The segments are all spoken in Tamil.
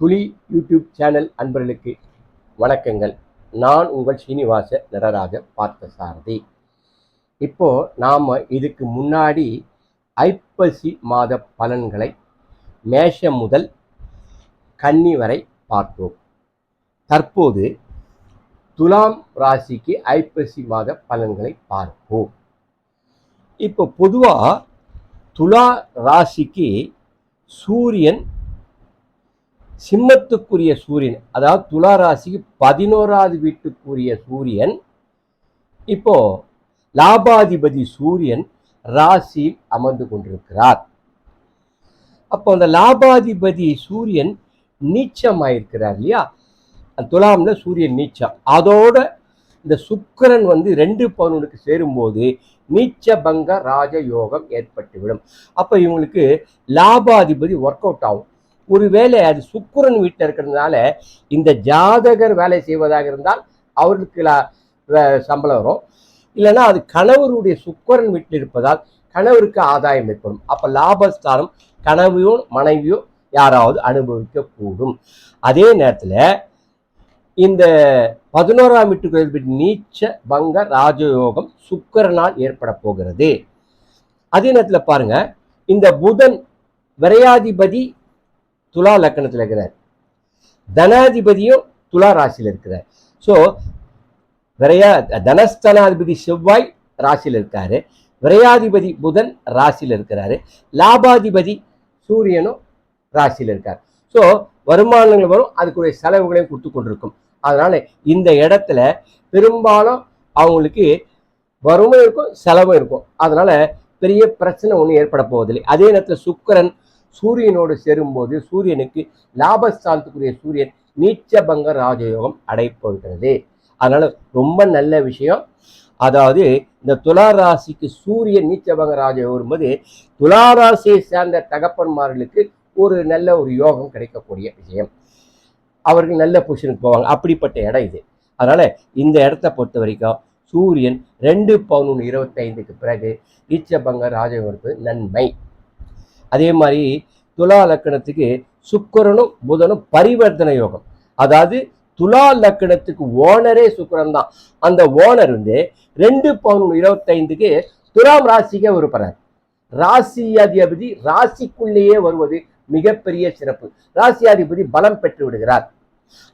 துளி யூடியூப் சேனல் அன்பர்களுக்கு வணக்கங்கள். நான் உங்கள் ஸ்ரீனிவாச நடராஜ பார்த்தசாரதி. இப்போ நாம் இதுக்கு முன்னாடி ஐப்பசி மாத பலன்களை மேஷம் முதல் கன்னி வரை பார்த்தோம் தற்போது துலாம் ராசிக்கு ஐப்பசி மாத பலன்களை பார்ப்போம். இப்போ பொதுவாக துலா ராசிக்கு சூரியன் சிம்மத்துக்குரிய சூரியன் அதாவது துலா ராசிக்கு பதினோராவது வீட்டுக்குரிய சூரியன் இப்போ லாபாதிபதி சூரியன் ராசியில் அமர்ந்து கொண்டிருக்கிறார். அப்போ அந்த லாபாதிபதி சூரியன் நீச்சமாயிருக்கிறார் இல்லையா? துலாம்ல சூரியன் நீச்சம். அதோட இந்த சுக்கிரன் வந்து ரெண்டு பதினொன்றுக்கு சேரும்போது நீச்ச பங்க ராஜ யோகம் ஏற்பட்டுவிடும். அப்போ இவங்களுக்கு லாபாதிபதி ஒர்க் அவுட் ஆகும். ஒருவேளை அது சுக்குரன் வீட்டில் இருக்கிறதுனால இந்த ஜாதகர் வேலை செய்வதாக இருந்தால் அவர்களுக்கு சம்பளம் வரும். இல்லைன்னா அது கணவருடைய சுக்கரன் வீட்டில் இருப்பதால் கணவருக்கு ஆதாயம் ஏற்படும். அப்போ லாபஸ்தானம் கனவையோ மனைவியோ யாராவது அனுபவிக்க கூடும் அதே நேரத்தில் இந்த பதினோராம் வீட்டுக்கு நீச்ச பங்க ராஜயோகம் சுக்கரனால் ஏற்பட போகிறது. அதே நேரத்தில் பாருங்க இந்த புதன் விரையாதிபதி துலா லக்கணத்தில் இருக்கிறார். தனாதிபதியும் துலா ராசியில் இருக்கிறார். ஸோ விரையா தனஸ்தனாதிபதி செவ்வாய் ராசியில் இருக்காரு. விரையாதிபதி புதன் ராசியில் இருக்கிறாரு. லாபாதிபதி சூரியனும் ராசியில் இருக்கார். ஸோ வருமானங்கள் வரும் அதுக்குரிய செலவுகளையும் கொடுத்து கொண்டிருக்கும். அதனால் இந்த இடத்துல பெரும்பாலும் அவங்களுக்கு வறுமை இருக்கும் செலவும் இருக்கும். அதனால் பெரிய பிரச்சனை ஒன்றும் ஏற்பட போவதில்லை. அதே நேரத்தில் சுக்கிரன் சூரியனோடு சேரும்போது சூரியனுக்கு லாபஸ்தானத்துக்குரிய சூரியன் நீச்சபங்க ராஜயோகம் அடைப்போகிறது அதனால ரொம்ப நல்ல விஷயம். அதாவது இந்த துலா ராசிக்கு சூரியன் நீச்சபங்க ராஜயோகம் வரும்போது துலா ராசியை சேர்ந்த தகப்பன்மார்களுக்கு ஒரு நல்ல ஒரு யோகம் கிடைக்கக்கூடிய விஷயம். அவர்கள் நல்ல பொசிஷனுக்கு போவாங்க. அப்படிப்பட்ட இடம் இது. அதனால் இந்த இடத்த பொறுத்த வரைக்கும் சூரியன் ரெண்டு பதினொன்று இருபத்தைந்துக்கு பிறகு ஈச்சபங்க ராஜயோகம் நன்மை. அதே மாதிரி துலா லக்கணத்துக்கு சுக்கரனும் புதனும் பரிவர்த்தனை யோகம். அதாவது துலா லக்கணத்துக்கு ஓனரே சுக்கரன் தான். அந்த ஓனர் வந்து ரெண்டு பவுன் இருபத்தைந்துக்கு துலாம் ராசிக்கே ராசி ராசியாதிபதி ராசிக்குள்ளேயே வருவது மிகப்பெரிய சிறப்பு. ராசியாதிபதி பலம் பெற்று விடுகிறார்.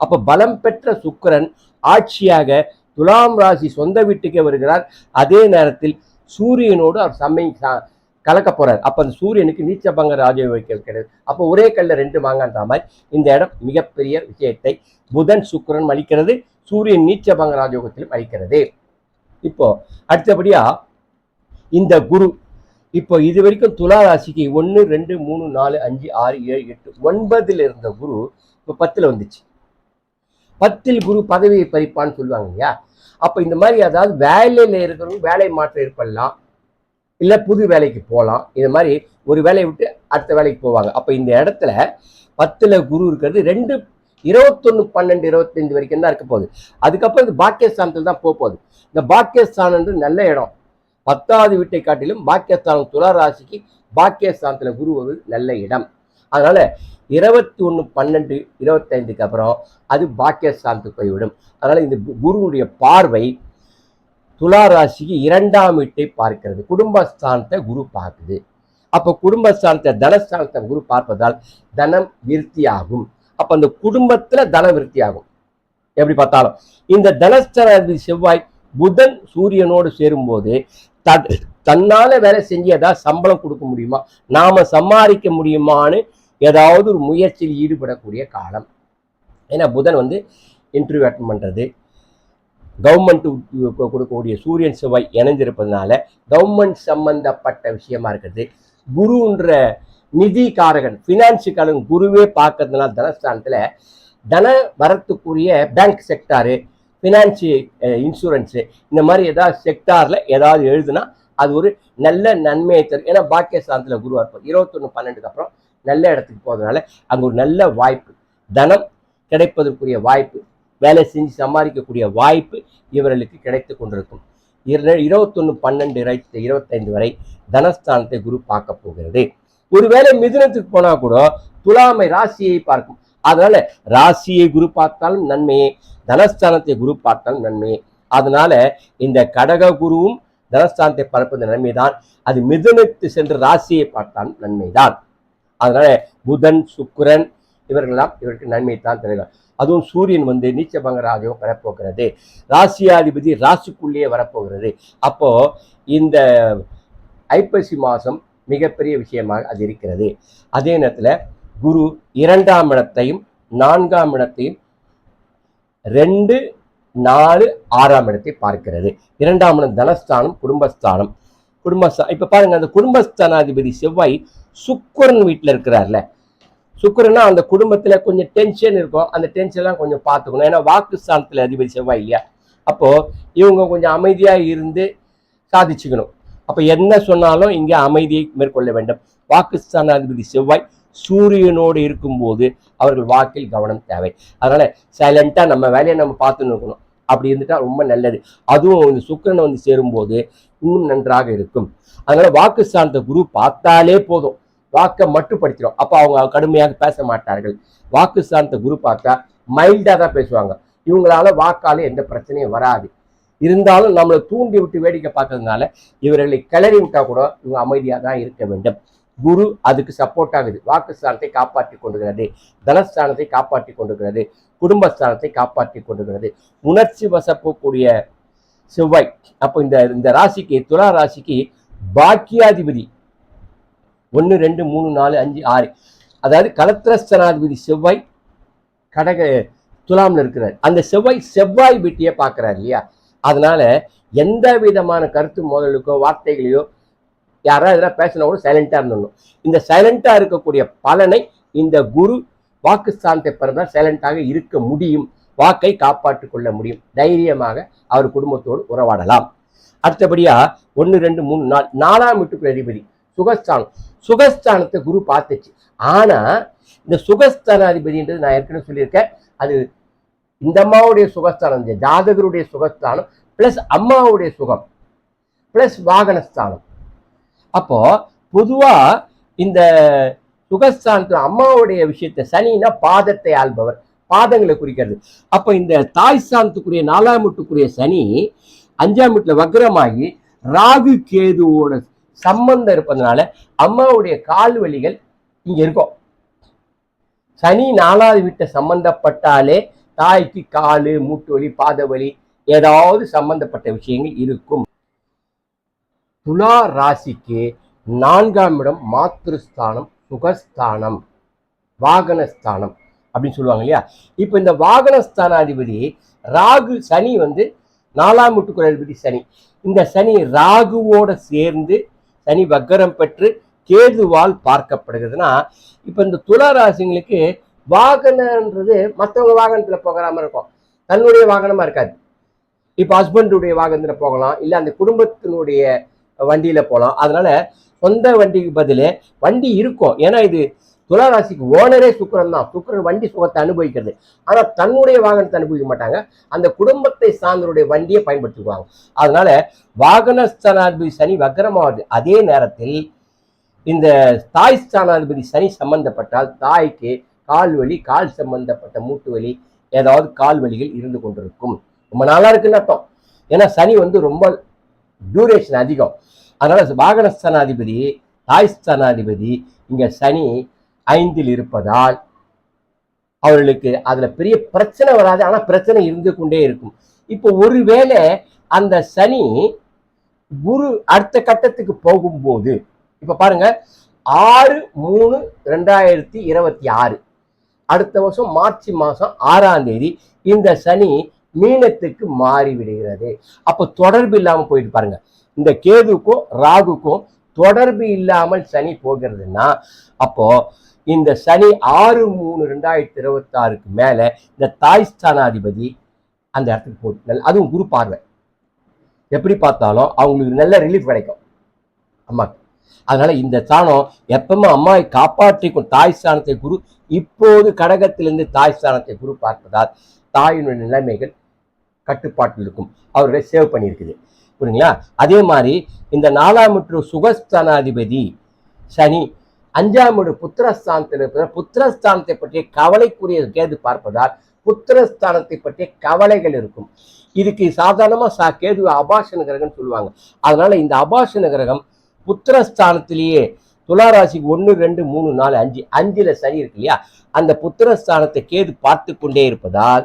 அப்ப பலம் பெற்ற சுக்கரன் ஆட்சியாக துலாம் ராசி சொந்த வீட்டுக்கே வருகிறார். அதே நேரத்தில் சூரியனோடு அவர் சம்மை கலக்க போறார். அப்ப அந்த சூரியனுக்கு நீச்சபங்க ராஜ கிடையாது. அப்போ ஒரே கல்ல ரெண்டு மாங்கன்ற மாதிரி இந்த இடம் மிகப்பெரிய விஷயத்தை புதன் சுக்கிரன் அளிக்கிறது சூரியன் நீச்சபங்க ராஜயோகத்திலும் அளிக்கிறது. இப்போ அடுத்தபடியா இந்த குரு இப்போ இது வரைக்கும் துலா ராசிக்கு ஒன்று ரெண்டு மூணு நாலு அஞ்சு ஆறு ஏழு எட்டு ஒன்பதில் இருந்த குரு இப்போ பத்தில் வந்துச்சு. பத்தில் குரு பதவியை பறிப்பான்னு சொல்லுவாங்க இல்லையா? அப்போ இந்த மாதிரி அதாவது வேலையில் இருக்கிறவங்க வேலை மாற்றம் ஏற்படலாம். இல்லை புது வேலைக்கு போகலாம் இந்த மாதிரி ஒரு வேலையை விட்டு அடுத்த வேலைக்கு போவாங்க. அப்போ இந்த இடத்துல பத்தில் குரு இருக்கிறது ரெண்டு இருபத்தொன்று பன்னெண்டு இருபத்தஞ்சு வரைக்கும் தான் இருக்க போகுது. அதுக்கப்புறம் இந்த பாக்கியஸ்தானத்தில் தான் போக போகுது. இந்த பாக்கியஸ்தானன்றது நல்ல இடம். பத்தாவது வீட்டை காட்டிலும் பாக்கியஸ்தானம் துலா ராசிக்கு பாக்கியஸ்தானத்தில் குரு வந்து நல்ல இடம். அதனால் இருபத்தி ஒன்று பன்னெண்டு இருபத்தைந்துக்கு அப்புறம் அது பாக்கியஸ்தானத்துக்கு போய்விடும். அதனால் இந்த கு- குருவுடைய பார்வை துலா ராசிக்கு இரண்டாம் வீட்டை பார்க்கிறது. குடும்பஸ்தானத்தை குரு பார்க்குது. அப்போ குடும்பஸ்தானத்தை தனஸ்தானத்தை குரு பார்ப்பதால் தனம் விருத்தியாகும். அப்போ அந்த குடும்பத்தில் தன விருத்தியாகும். எப்படி பார்த்தாலும். இந்த தனஸ்தானாதிபதி செவ்வாய் புதன் சூரியனோடு சேரும்போது த- தன்னால வேலை செஞ்சு ஏதாவது சம்பளம் கொடுக்க முடியுமா? நாம சம்பாதிக்க முடியுமான்னு ஏதாவது ஒரு முயற்சியில் ஈடுபடக்கூடிய காலம். ஏன்னா புதன் வந்து இன்டர்வியூ அட்டன் பண்ணுறது கவர்மெண்ட் கொடுக்கக்கூடிய சூரியன் செவ்வாய் இணைஞ்சிருப்பதனால கவர்மெண்ட் சம்பந்தப்பட்ட விஷயமா இருக்கிறது குருன்ற நிதி காரகன் ஃபினான்ஸுக்காரன் குருவே பார்க்கறதுனால தனஸ்தானத்தில் தன வரத்துக்குரிய பேங்க் செக்டாரு ஃபினான்ஸு இன்சூரன்ஸு இந்த மாதிரி ஏதாவது செக்டாரில் ஏதாவது எழுதுனா அது ஒரு நல்ல நன்மையை தரும். ஏன்னா பாக்கியஸ்தானத்தில் குருவாக இருப்போம் இருபத்தொன்று பன்னெண்டுக்கு அப்புறம் நல்ல இடத்துக்கு போகிறதுனால அங்கே ஒரு நல்ல வாய்ப்பு தனம் கிடைப்பதற்குரிய வாய்ப்பு வேலை செஞ்சு சம்பாதிக்கக்கூடிய வாய்ப்பு இவர்களுக்கு கிடைத்து கொண்டிருக்கும். இர- இருபத்தொன்னு பன்னெண்டு இருபத்தைந்து வரை தனஸ்தானத்தை குரு பார்க்க போகிறது. ஒருவேளை மிதுனத்துக்கு போனா கூட துலாமை ராசியை பார்க்கும். அதனால ராசியை குரு பார்த்தாலும் நன்மையே தனஸ்தானத்தை குரு பார்த்தாலும் நன்மையே அதனால இந்த கடக குருவும் தனஸ்தானத்தை பார்ப்பது நன்மைதான். அது மிதுனத்து சென்று ராசியை பார்த்தாலும் நன்மைதான். அதனால புதன் சுக்கிரன் இவர்களெல்லாம் இவருக்கு நன்மை தான் தருகிறார். அதுவும் சூரியன் வந்து நீச்சபங்க ராஜகம் வரப்போகிறது. ராசியாதிபதி ராசிக்குள்ளேயே வரப்போகிறது. அப்போ இந்த ஐப்பசி மாதம் மிகப்பெரிய விஷயமாக அது இருக்கிறது. அதே நேரத்தில் குரு இரண்டாம் இடத்தையும் நான்காம் இடத்தையும் ரெண்டு நாலு ஆறாம் இடத்தை பார்க்கிறது. இரண்டாம் இடம் தனஸ்தானம் குடும்பஸ்தானம். குடும்பஸ்தான் இப்போ பாருங்க அந்த குடும்பஸ்தானாதிபதி செவ்வாய் சுக்கிரன் வீட்டில் இருக்கிறார்ல. சுக்கரன்னா அந்த குடும்பத்தில் கொஞ்சம் டென்ஷன் இருக்கும். அந்த டென்ஷன்லாம் கொஞ்சம் பார்த்துக்கணும். ஏன்னா வாக்குஸ்தானத்தில் அதிபதி செவ்வாய் இல்லையா? அப்போது இவங்க கொஞ்சம் அமைதியாக இருந்து சாதிச்சுக்கணும். அப்போ என்ன சொன்னாலும் இங்கே அமைதியை மேற்கொள்ள வேண்டும். வாக்குஸ்தானாதிபதி செவ்வாய் சூரியனோடு இருக்கும்போது அவர்கள் வாக்கில் கவனம் தேவை. அதனால் சைலண்ட்டாக நம்ம வேலையை நம்ம பார்த்துன்னு இருக்கணும். அப்படி இருந்துட்டால் ரொம்ப நல்லது. அதுவும் இந்த சுக்கரனை வந்து சேரும்போது இன்னும் நன்றாக இருக்கும். அதனால வாக்குஸ்தானத்தை குரு பார்த்தாலே போதும். வாக்கை மட்டுப்படுத்திடும் அப்போ அவங்க கடுமையாக பேச மாட்டார்கள். வாக்குஸ்தானத்தை குரு பார்த்தா மைல்டாக தான் பேசுவாங்க. இவங்களால வாக்கால எந்த பிரச்சனையும் வராது. இருந்தாலும் நம்மளை தூண்டி விட்டு வேடிக்கை பார்க்கறதுனால இவர்களை கிளறி விட்டா கூட இவங்க அமைதியாக தான் இருக்க வேண்டும். குரு அதுக்கு சப்போர்ட் ஆகுது. வாக்குஸ்தானத்தை காப்பாற்றி கொண்டுகிறது தனஸ்தானத்தை காப்பாற்றி கொண்டுகிறது குடும்பஸ்தானத்தை காப்பாற்றி கொண்டுகிறது உணர்ச்சி வசப்பக்கூடிய செவ்வாய். அப்போ இந்த இந்த ராசிக்கு துலா ராசிக்கு பாக்கியாதிபதி ஒன்று ரெண்டு மூணு நாலு அஞ்சு ஆறு. அதாவது கலத்திரஸ்தனாதிபதி செவ்வாய் கடக துலாமில் இருக்கிறார் அந்த செவ்வாய் செவ்வாய் வீட்டையே பார்க்குறாரு இல்லையா? அதனால எந்த விதமான கருத்து மோதலுக்கோ வார்த்தைகளையோ யாராவது எதனா பேசினா கூட சைலண்ட்டாக இருந்துடணும். இந்த சைலண்ட்டாக இருக்கக்கூடிய பலனை இந்த குரு வாக்குஸ்தானத்தை பிறந்தால் சைலண்டாக இருக்க முடியும். வாக்கை காப்பாற்றிக் கொள்ள முடியும். தைரியமாக அவர் குடும்பத்தோடு உறவாடலாம். அடுத்தபடியாக ஒன்று ரெண்டு மூணு நாள் நாலாம் வீட்டுக்கு அதிபதி. சுகஸ்தானம். சுகஸ்தானத்தை குரு பார்த்துச்சு. ஆனா இந்த சுகஸ்தானாதிபதின்றது நான் ஏற்கனவே சொல்லியிருக்கேன். அது இந்த அம்மாவுடைய சுகஸ்தானம் இந்த ஜாதகருடைய சுகஸ்தானம் பிளஸ் அம்மாவுடைய சுகம் பிளஸ் வாகனஸ்தானம். அப்போ பொதுவா இந்த சுகஸ்தானத்தில் அம்மாவுடைய விஷயத்தை சனினா பாதத்தை ஆள்பவர் பாதங்களை குறிக்கிறது. அப்போ இந்த தாய் ஸ்தானத்துக்குரிய நாலாம் வீட்டுக்குரிய சனி அஞ்சாம் வீட்டில் வக்ரமாகி ராகு கேதுவோட சம்பந்தம் இருப்பதனால அம்மாவுடைய கால் வலிகள் இங்க இருக்கும். சனி நாலாவது வீட்டை சம்பந்தப்பட்டாலே தாய்க்கு காலு மூட்டு வலி பாத வலி ஏதாவது சம்பந்தப்பட்ட விஷயங்கள் இருக்கும். துலா ராசிக்கு நான்காம் இடம் மாத்திருஸ்தானம் சுகஸ்தானம் வாகனஸ்தானம் அப்படின்னு சொல்லுவாங்க இல்லையா? இப்போ இந்த வாகனஸ்தானாதிபதி ராகு சனி வந்து நாலாம் வீட்டுக்குள்ள அதிபதி சனி. இந்த சனி ராகுவோட சேர்ந்து சனி வக்கரம் பெற்று கேதுவால் பார்க்கப்படுகிறதுனா இப்போ இந்த துளாராசிங்களுக்கு வாகனன்றது மற்றவங்க வாகனத்தில் போகிற மாதிரி இருக்கும். தன்னுடைய வாகனமாக இருக்காது. இப்போ ஹஸ்பண்டுடைய வாகனத்தில் போகலாம் இல்லை அந்த குடும்பத்தினுடைய வண்டியில் போகலாம் அதனால சொந்த வண்டிக்கு பதில் வண்டி இருக்கும். ஏன்னா இது துளாராசிக்கு ஓனரே சுக்கரன் தான் சுக்கரன் வண்டி சுகத்தை அனுபவிக்கிறது. ஆனால் தன்னுடைய வாகனத்தை அனுபவிக்க மாட்டாங்க. அந்த குடும்பத்தை சார்ந்தவருடைய வண்டியை பயன்படுத்திக்குவாங்க. அதனால வாகன ஸ்தானாதிபதி சனி வக்கரமாவது அதே நேரத்தில் இந்த தாய் ஸ்தானாதிபதி சனி சம்பந்தப்பட்டால் தாய்க்கு கால் வலி கால் சம்பந்தப்பட்ட மூட்டு வலி ஏதாவது கால் வலிகள் இருந்து கொண்டிருக்கும். ரொம்ப நல்லா இருக்குன்னு அர்த்தம். ஏன்னா சனி வந்து ரொம்ப டியூரேஷன் அதிகம். அதனால வாகன ஸ்தானாதிபதி தாய் ஸ்தானாதிபதி இங்கே சனி ஐந்தில் இருப்பதால் அவர்களுக்கு அதுல பெரிய பிரச்சனை வராது. ஆனா பிரச்சனை இருந்து கொண்டே இருக்கும். இப்போ ஒருவேளை அந்த சனி குரு அடுத்த கட்டத்துக்கு போகும்போது இப்ப பாருங்க ஆறு மூணு ரெண்டாயிரத்தி இருபத்தி ஆறு அடுத்த வருஷம் மார்ச் மாசம் ஆறாம் தேதி இந்த சனி மீனத்துக்கு மாறி விடுகிறது. அப்போ தொடர்பு இல்லாம போயிட்டு பாருங்க. இந்த கேதுக்கும் ராகுக்கும் தொடர்பு இல்லாமல் சனி போகிறதுன்னா அப்போ இந்த சனி ஆறு மூணு ரெண்டாயிரத்தி இருபத்தி ஆறுக்கு மேல இந்த தாய் ஸ்தானாதிபதி அந்த இடத்துக்கு போட்டு நல்ல- அதுவும் குரு பார்வை. எப்படி பார்த்தாலும் அவங்களுக்கு நல்ல ரிலீஃப் கிடைக்கும். அம்மாக்கு. அதனால இந்த ஸ்தானம் எப்பவுமே அம்மாவை காப்பாற்றி தாய் ஸ்தானத்தை குரு இப்போது கடகத்திலிருந்து தாய் ஸ்தானத்தை குரு பார்ப்பதால் தாயினுடைய நிலைமைகள் கட்டுப்பாட்டில் இருக்கும். அவர்களை சேவ் பண்ணியிருக்குது. புரியுங்களா அதே மாதிரி இந்த நாலாம் மற்றும் சுகஸ்தானாதிபதி சனி அஞ்சாம் வீடு புத்திரஸ்தானத்தில் இருப்பதால் புத்திரஸ்தானத்தை பற்றிய கவலைக்குரிய கேது பார்ப்பதால் புத்திரஸ்தானத்தை பற்றிய கவலைகள் இருக்கும். இதுக்கு சாதாரணமாக சா கேது அபாஷன கிரகம்னு சொல்லுவாங்க. அதனால் இந்த அபாஷன கிரகம் புத்திரஸ்தானத்திலேயே துளாராசிக்கு ஒன்று ரெண்டு மூணு நாலு அஞ்சு அஞ்சில் சரி இருக்கு இல்லையா? அந்த புத்திரஸ்தானத்தை கேது பார்த்து கொண்டே இருப்பதால்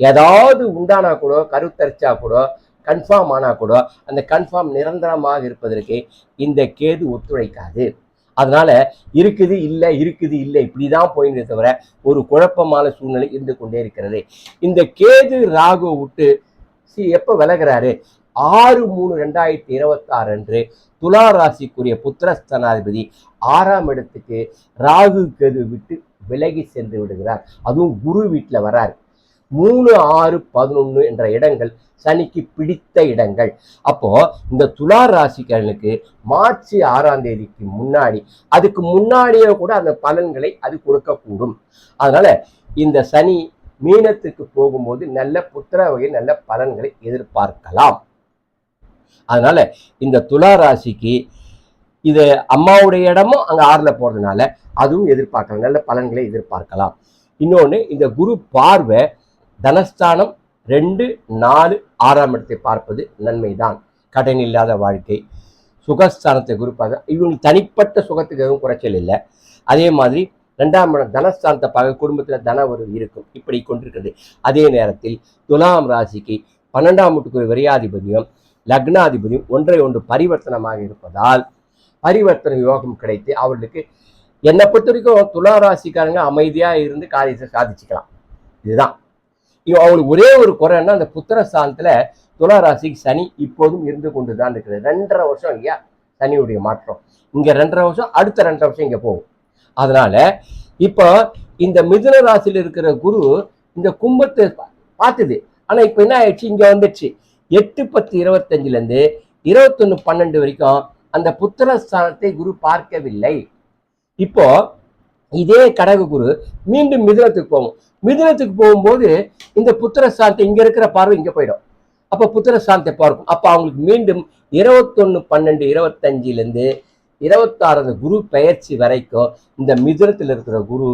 ஏதாவது உண்டானா கூட கருத்தரிச்சா கூட கன்ஃபார்ம் ஆனால் கூட அந்த கன்ஃபார்ம் நிரந்தரமாக இருப்பதற்கு இந்த கேது ஒத்துழைக்காது. அதனால இருக்குது இல்லை இருக்குது இல்லை இப்படிதான் போயிருந்தே தவிர ஒரு குழப்பமான சூழ்நிலை இருந்து கொண்டே இருக்கிறது. இந்த கேது ராகு விட்டு சி எப்ப விலகிறாரு? ஆறு மூணு ரெண்டாயிரத்தி இருபத்தாறு அன்று துலா ராசிக்குரிய புத்திரஸ்தனாதிபதி ஆறாம் இடத்துக்கு ராகு கேது விட்டு விலகி சென்று விடுகிறார். அதுவும் குரு வீட்டில் வர்றார் மூணு ஆறு பதினொன்று என்ற இடங்கள் சனிக்கு பிடித்த இடங்கள். அப்போ இந்த துலா ராசிக்காரனுக்கு மார்ச் ஆறாம் தேதிக்கு முன்னாடி அதுக்கு முன்னாடியே கூட அந்த பலன்களை அது கொடுக்கக்கூடும். அதனால இந்த சனி மீனத்துக்கு போகும்போது நல்ல புத்திர வகையில் நல்ல பலன்களை எதிர்பார்க்கலாம். அதனால இந்த துலா ராசிக்கு இது அம்மாவுடைய இடமும் அங்கே ஆறில் போகிறதுனால அதுவும் எதிர்பார்க்கலாம் நல்ல பலன்களை எதிர்பார்க்கலாம். இன்னொன்று இந்த குரு பார்வை தனஸ்தானம் ரெண்டு நாலு ஆறாம் இடத்தை பார்ப்பது நன்மைதான். கடன் இல்லாத வாழ்க்கை சுகஸ்தானத்தை குறிப்பாக இவங்க தனிப்பட்ட சுகத்துக்கு எதுவும் குறைச்சல் இல்லை. அதே மாதிரி ரெண்டாம் இடம் தனஸ்தானத்தை பார்க்க குடும்பத்தில் தன ஒரு இருக்கும் இப்படி கொண்டிருக்கிறது. அதே நேரத்தில் துலாம் ராசிக்கு பன்னெண்டாம் வீட்டுக்கு விரையாதிபதியும் லக்னாதிபதியும் ஒன்றை ஒன்று பரிவர்த்தனமாக இருப்பதால் பரிவர்த்தனை யோகம் கிடைத்து அவர்களுக்கு என்னை பொறுத்த வரைக்கும் துலா ராசிக்காரங்க அமைதியாக இருந்து காரியத்தை சாதிச்சுக்கலாம். இதுதான். அவங்களுக்கு ஒரே ஒரு குறைன்னா அந்த புத்திர ஸ்தானத்துல துலா ராசிக்கு சனி இப்போதும் இருந்து கொண்டு தான் இருக்குது ரெண்டரை வருஷம் இல்லையா? சனியுடைய மாற்றம். இங்கே ரெண்டரை வருஷம் அடுத்த ரெண்டரை வருஷம் இங்கே போகும். அதனால இப்போ இந்த மிதுன ராசியில் இருக்கிற குரு இந்த கும்பத்தை பார்த்துது. ஆனால் இப்போ என்ன ஆயிடுச்சு? இங்கே வந்துடுச்சு. எட்டு பத்து இருபத்தஞ்சிலேருந்து இருபத்தொன்னு பன்னெண்டு வரைக்கும் அந்த புத்திர ஸ்தானத்தை குரு பார்க்கவில்லை. இப்போ இதே கடக குரு மீண்டும் மிதுனத்துக்கு போகும். மிதுனத்துக்கு போகும்போது இந்த புத்திர சாந்தி இங்க இருக்கிற பார்வை இங்க போயிடும். அப்ப புத்திர சாந்தி பார்க்கும். அப்ப அவங்களுக்கு மீண்டும் இருபத்தொன்னு பன்னெண்டு இருபத்தஞ்சுல இருந்து இருபத்தாறு குரு பெயர்ச்சி வரைக்கும் இந்த மிதுனத்தில் இருக்கிற குரு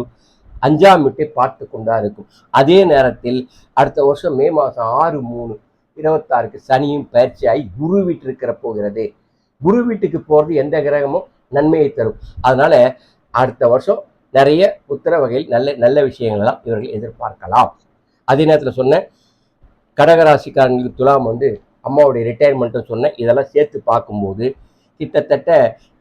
அஞ்சாம் வீட்டை பார்த்து கொண்டா இருக்கும். அதே நேரத்தில் அடுத்த வருஷம் மே மாசம் ஆறு மூணு இருபத்தாறுக்கு சனியும் பயிற்சியாகி குரு வீட்டு இருக்கிற போகிறது. குரு வீட்டுக்கு போறது எந்த கிரகமும் நன்மையை தரும். அதனால அடுத்த வருஷம் நிறைய உத்தர வகையில் நல்ல நல்ல விஷயங்களெல்லாம் இவர்கள் எதிர்பார்க்கலாம். அதே நேரத்தில் சொன்னேன் கடகராசிக்காரங்களுக்கு துலாம் வந்து அம்மாவுடைய ரிட்டையர்மெண்ட்டும் சொன்னேன். இதெல்லாம் சேர்த்து பார்க்கும்போது கிட்டத்தட்ட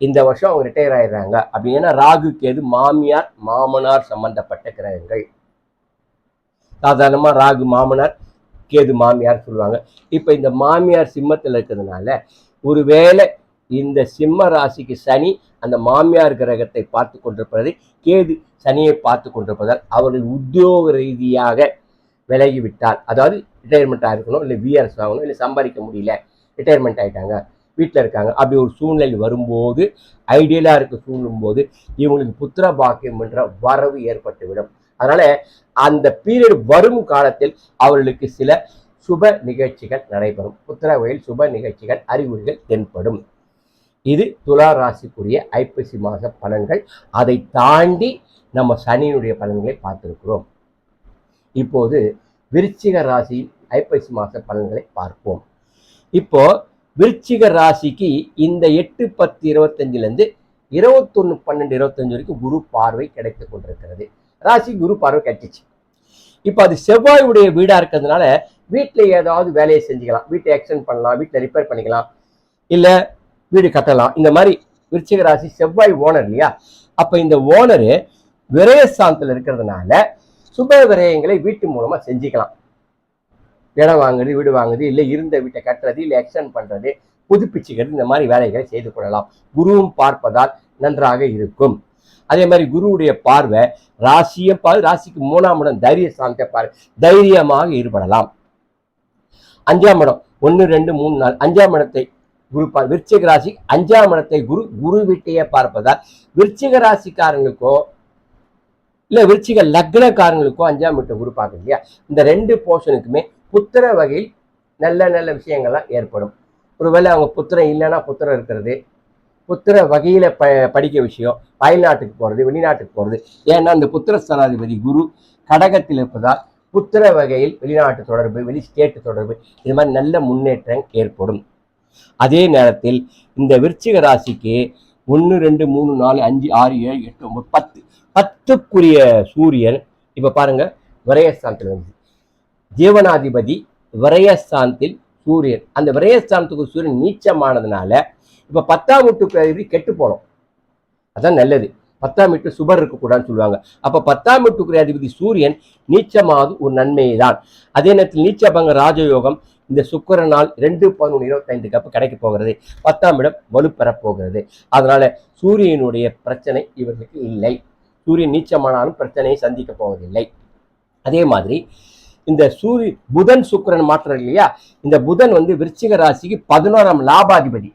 இந்த வருஷம் அவங்க ரிட்டையர் ஆயிடுறாங்க. அப்படின்னா ராகு கேது மாமியார் மாமனார் சம்பந்தப்பட்ட கிரகங்கள். சாதாரணமாக ராகு மாமனார் கேது மாமியார் சொல்லுவாங்க. இப்போ இந்த மாமியார் சிம்மத்தில் இருக்கிறதுனால ஒருவேளை இந்த சிம்ம ராசிக்கு சனி அந்த மாமியார் கிரகத்தை பார்த்து கொண்டிருப்பதை கேது சனியை பார்த்து கொண்டிருப்பதால் அவர்கள் உத்தியோக ரீதியாக விலகிவிட்டால் அதாவது ரிட்டையர்மெண்ட் ஆகிருக்கணும் இல்லை விஆர்எஸ் ஆகணும் இல்லை சம்பாதிக்க முடியல ரிட்டையர்மெண்ட் ஆகிட்டாங்க வீட்டில் இருக்காங்க அப்படி ஒரு சூழ்நிலை வரும்போது ஐடியலாக இருக்க சூழ்நிலும்போது இவங்களுக்கு புத்திர பாக்கியம் என்ற வரவு ஏற்பட்டுவிடும். அதனால அந்த பீரியட் வரும் காலத்தில் அவர்களுக்கு சில சுப நிகழ்ச்சிகள் நடைபெறும். புத்திர வகையில் சுப நிகழ்ச்சிகள் அறிகுறிகள் தென்படும். இது துலா ராசிக்குரிய ஐப்பசி மாத பலன்கள். அதை தாண்டி நம்ம சனியினுடைய பலன்களை பார்த்துருக்கிறோம். இப்போது விருச்சிக ராசி ஐப்பசி மாத பலன்களை பார்ப்போம். இப்போ விருச்சிக ராசிக்கு இந்த எட்டு பத்து இருபத்தஞ்சிலேருந்து இருபத்தொன்று பன்னெண்டு இருபத்தஞ்சு வரைக்கும் குரு பார்வை கிடைத்து கொண்டிருக்கிறது. ராசி குரு பார்வை கிடைச்சிச்சு. இப்போ அது செவ்வாயுடைய வீடாக இருக்கிறதுனால வீட்டில் ஏதாவது வேலையை செஞ்சுக்கலாம். வீட்டை எக்ஸ்டெண்ட் பண்ணலாம் வீட்டில் ரிப்பேர் பண்ணிக்கலாம். இல்லை வீடு கட்டலாம். இந்த மாதிரி விருச்சிக ராசி செவ்வாய் ஓனர் இல்லையா? அப்போ இந்த ஓனரு விரயஸ்தானத்தில் இருக்கிறதுனால சுப விரயங்களை வீட்டு மூலமாக செஞ்சுக்கலாம். இடம் வாங்குறது வீடு வாங்குறது இல்லை இருந்த வீட்டை கட்டுறது இல்லை எக்ஸ்டன் பண்ணுறது புதுப்பிச்சுக்கிறது இந்த மாதிரி வேலைகளை செய்து கொள்ளலாம். குருவும் பார்ப்பதால் நன்றாக இருக்கும். அதே மாதிரி குருவுடைய பார்வை ராசியை பாரு ராசிக்கு மூணாம் இடம் தைரிய ஸ்தானத்தை பாரு தைரியமாக ஈடுபடலாம். அஞ்சாம் இடம் ஒன்று ரெண்டு மூணு நாள் அஞ்சாம் இடத்தை குரு பார் விருச்சிக ராசி அஞ்சாம் இடத்தை குரு குரு வீட்டையே பார்ப்பதால் விருச்சிக ராசிக்காரங்களுக்கோ இல்லை விருச்சிக லக்னக்காரங்களுக்கோ அஞ்சாம் வீட்டை குரு பார்க்குது இல்லையா? இந்த ரெண்டு போர்ஷனுக்குமே புத்திர வகையில் நல்ல நல்ல விஷயங்கள்லாம் ஏற்படும். ஒருவேளை அவங்க புத்திரம் இல்லைன்னா புத்திரம் இருக்கிறது. புத்திர வகையில் ப படிக்க விஷயம். அயல்நாட்டுக்கு போகிறது வெளிநாட்டுக்கு போகிறது ஏன்னா அந்த புத்திர ஸ்தானாதிபதி குரு கடகத்தில் இருப்பதால் புத்திர வகையில் வெளிநாட்டு தொடர்பு வெளி ஸ்டேட்டு தொடர்பு இது மாதிரி நல்ல முன்னேற்றம் ஏற்படும். அதே நேரத்தில் இந்த விருச்சிக ராசிக்கு ஒன்று ரெண்டு மூணு நாலு அஞ்சு ஆறு ஏழு எட்டு ஒன்பது பத்து. பத்துக்குரிய சூரியன் இப்ப பாருங்க விரயஸ்தானத்தில் இருந்து. ஜீவனாதிபதி விரயஸ்தானத்தில் சூரியன். அந்த விரயஸ்தானத்துக்கு சூரியன் நீச்சமானதுனால இப்ப பத்தாம் வீட்டுக்கு அதிபதி கெட்டு போனோம். அதான் நல்லது. பத்தாம் வீட்டு சுபர் இருக்கக்கூடாதுன்னு சொல்லுவாங்க. அப்ப பத்தாம் வீட்டுக்குரிய அதிபதி சூரியன் நீச்சமாவது ஒரு நன்மையை தான் அதே நேரத்தில் நீச்சபங்க ராஜயோகம் இந்த சுக்கிரனால் ரெண்டு பதினொன்று இருபத்தைந்து கப்பு கிடைக்க போகிறது. பத்தாம் இடம் வலுப்பெறப் போகிறது. அதனால சூரியனுடைய பிரச்சனை இவர்களுக்கு இல்லை. சூரியன் நீச்சமானாலும் பிரச்சனையை சந்திக்க போவதில்லை. அதே மாதிரி இந்த சூரிய புதன் சுக்கிரன் மாற்றம் இல்லையா? இந்த புதன் வந்து விருச்சிக ராசிக்கு பதினோராம் லாபாதிபதி.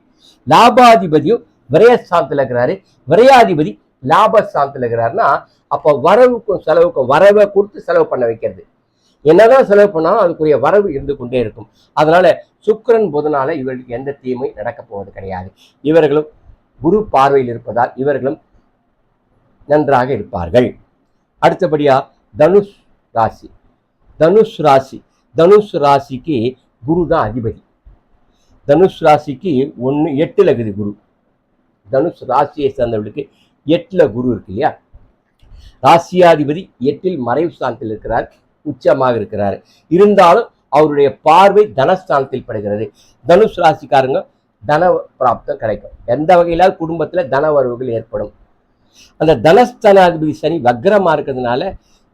லாபாதிபதியும் விரயஸ்தானத்தில் இருக்கிறாரு. விரையாதிபதி லாபஸ்தானத்தில் இருக்கிறாருன்னா அப்போ வரவுக்கும் செலவுக்கும் வரவை கொடுத்து செலவு பண்ண வைக்கிறது. என்னதான் செலவு பண்ணாலும் அதுக்குரிய வரவு இருந்து கொண்டே இருக்கும். அதனால சுக்கரன் புதனால இவர்களுக்கு எந்த தீமை நடக்கப் போவது கிடையாது. இவர்களும் குரு பார்வையில் இருப்பதால் இவர்களும் நன்றாக இருப்பார்கள். அடுத்தபடியா தனுஷ் ராசி. தனுஷ் ராசி. தனுஷ் ராசிக்கு குரு தான் அதிபதி. தனுஷ் ராசிக்கு ஒன்று எட்டில் இருக்குது குரு. தனுஷ் ராசியை சேர்ந்தவர்களுக்கு எட்டில் குரு இருக்கு இல்லையா? ராசியாதிபதி எட்டில் மறைவு ஸ்தானத்தில் இருக்கிறார். உச்சமாக இருக்கிறார். இருந்தாலும் அவருடைய பார்வை தனஸ்தானத்தில் படுகிறது. தனுஷ் ராசிக்காரங்க தன பிராப்தம் கிடைக்கும். எந்த வகையிலாவது குடும்பத்துல தன வரவுகள் ஏற்படும். அந்த தனஸ்தனாதிபதி சனி வக்ரமாக இருக்கிறதுனால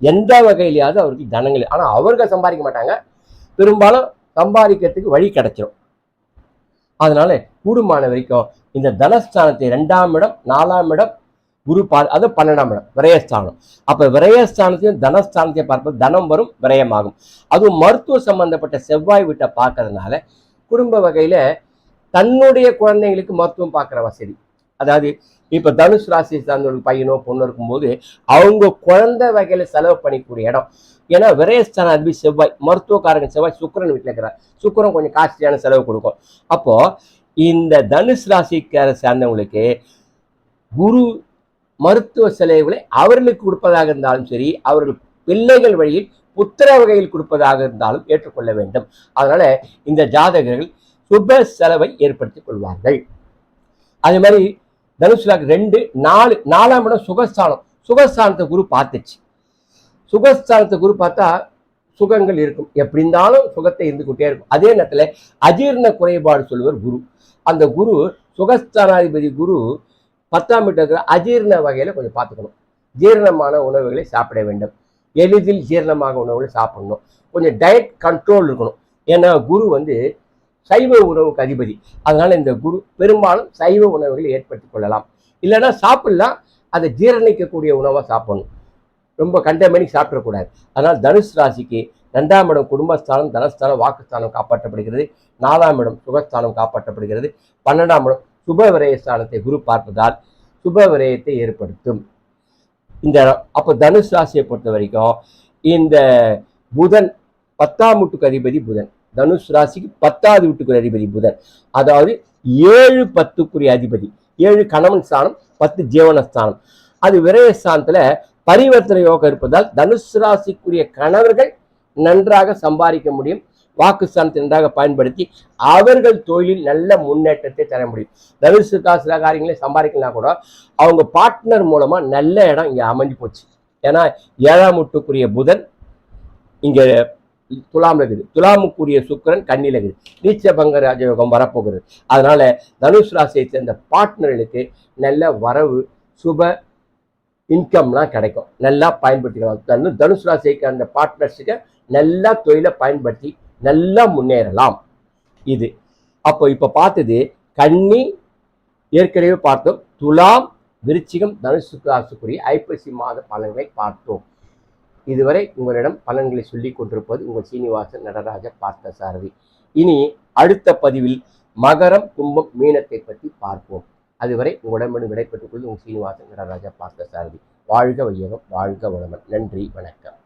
எந்த வகையிலையாவது அவருக்கு தனங்கள். ஆனா அவர்கள் சம்பாதிக்க மாட்டாங்க. பெரும்பாலும் சம்பாதிக்கிறதுக்கு வழி கிடைச்சிடும் அதனால கூடுமான வரைக்கும் இந்த தனஸ்தானத்தை ரெண்டாம் இடம் நாலாம் இடம் குரு பா அது பன்னெண்டாம் இடம் விரயஸ்தானம். அப்போ விரயஸ்தானத்தையும் தனஸ்தானத்தையும் பார்ப்பது தனம் வரும் விரயமாகும். அதுவும் மருத்துவ சம்பந்தப்பட்ட செவ்வாய் வீட்டை பார்க்கறதுனால குடும்ப வகையில் தன்னுடைய குழந்தைங்களுக்கு மருத்துவம் பார்க்குற வசதி. அதாவது இப்போ தனுஷ் ராசி சார்ந்தவங்களுக்கு பையனோ பொண்ணு இருக்கும்போது அவங்க குழந்தை வகையில் செலவு பண்ணிக்கூடிய இடம். ஏன்னா விரயஸ்தான அதிபதி செவ்வாய் மருத்துவக்காரங்க செவ்வாய் சுக்கிரன் வீட்டில் இருக்கிறார். சுக்கிரன் கொஞ்சம் காஸ்ட்லியான செலவு கொடுக்கும். அப்போது இந்த தனுஷ் ராசிக்கார சேர்ந்தவங்களுக்கு குரு மருத்துவ செலவுகளை அவர்களுக்கு கொடுப்பதாக இருந்தாலும் சரி அவர்கள் பிள்ளைகள் வழியில் புத்திர வகையில் கொடுப்பதாக இருந்தாலும் ஏற்றுக்கொள்ள வேண்டும். அதனால இந்த ஜாதகர்கள் சுப செலவை ஏற்படுத்திக் கொள்வார்கள். அதே மாதிரி தனுசுலாக்கு ரெண்டு நாலு நாலாம் இடம் சுகஸ்தானம். சுகஸ்தானத்தை குரு பார்த்துச்சு. சுகஸ்தானத்தை குரு பார்த்தா சுகங்கள் இருக்கும். எப்படி இருந்தாலும் சுகத்தை இருந்துகிட்டே இருக்கும். அதே நேரத்தில் அஜீர்ண குறைபாடு சொல்லுவர் குரு. அந்த குரு சுகஸ்தானாதிபதி குரு பத்தாம் வீட்டில் இருக்கிற அஜீரண வகையில் கொஞ்சம் பார்த்துக்கணும். ஜீரணமான உணவுகளை சாப்பிட வேண்டும். எளிதில் ஜீரணமாக உணவுகளை சாப்பிடணும். கொஞ்சம் டயட் கண்ட்ரோல் இருக்கணும். ஏன்னா குரு வந்து சைவ உணவுக்கு அதிபதி. அதனால் இந்த குரு பெரும்பாலும் சைவ உணவுகளை ஏற்படுத்திக் கொள்ளலாம். இல்லைன்னா சாப்பிடலாம். அதை ஜீரணிக்கக்கூடிய உணவாக சாப்பிடணும். ரொம்ப கண்டமணி சாப்பிடக்கூடாது. அதனால் தனுஷ் ராசிக்கு ரெண்டாம் இடம் குடும்பஸ்தானம் தனஸ்தானம் வாக்குஸ்தானம் காப்பாற்றப்படுகிறது. நாலாம் இடம் சுகஸ்தானம் காப்பாற்றப்படுகிறது. பன்னெண்டாம் இடம் சுப விரயஸ்தானத்தை குரு பார்ப்பதால் சுப விரயத்தை ஏற்படுத்தும். இந்த அப்போ தனுஷ் ராசியை பொறுத்த வரைக்கும் இந்த புதன் பத்தாம் வீட்டுக்கு அதிபதி புதன். தனுஷ் ராசிக்கு பத்தாவது வீட்டுக்கு அதிபதி புதன். அதாவது ஏழு பத்துக்குரிய அதிபதி. ஏழு கணவன் ஸ்தானம் பத்து ஜீவனஸ்தானம் அது விரயஸ்தானத்தில் பரிவர்த்தனை யோகம் இருப்பதால் தனுஷ் ராசிக்குரிய கணவர்கள் நன்றாக சம்பாதிக்க முடியும். வாக்குஸ்தானத்தை நன்றாக பயன்படுத்தி அவர்கள் தொழிலில் நல்ல முன்னேற்றத்தை தர முடியும். தனுசு சில காரியங்களே சம்பாதிக்கலாம் கூட அவங்க பார்ட்னர் மூலமாக நல்ல இடம் இங்கே அமைஞ்சு போச்சு. ஏன்னா ஏழாம் ஊட்டுக்குரிய புதன் இங்கே துலாம் இருக்குது. துலாமுக்குரிய சுக்கிரன் கண்ணில் இருக்குது. நீச்சபங்க ராஜயோகம் வரப்போகிறது அதனால தனுஷ் ராசியை சேர்ந்த பார்ட்னர்களுக்கு நல்ல வரவு சுப இன்கம்லாம் கிடைக்கும். நல்லா பயன்படுத்திக்கலாம். தனுஷ் ராசிக்கு அந்த பார்ட்னர்ஸுக்கு நல்லா தொழிலை பயன்படுத்தி நல்லா முன்னேறலாம். இது. அப்போ இப்போ பார்த்தது கன்னி ஏற்கனவே பார்த்தோம். துலாம் விருச்சிகம் தனுசு ராசுக்குரிய ஐப்பசி மாத பலன்களை பார்த்தோம். இதுவரை உங்களிடம் பலன்களை சொல்லிக் கொண்டிருப்பது உங்கள் சீனிவாசன் நடராஜ பார்த்த சாரதி. இனி அடுத்த பதிவில் மகரம் கும்பம் மீனத்தை பற்றி பார்ப்போம். அதுவரை உங்களிடமிருந்து விடைபெற்றுக் கொள்வது உங்கள் சீனிவாசன் நடராஜா பார்த்த சாரதி. வாழ்க வையகம் வாழ்க வளமன் நன்றி வணக்கம்.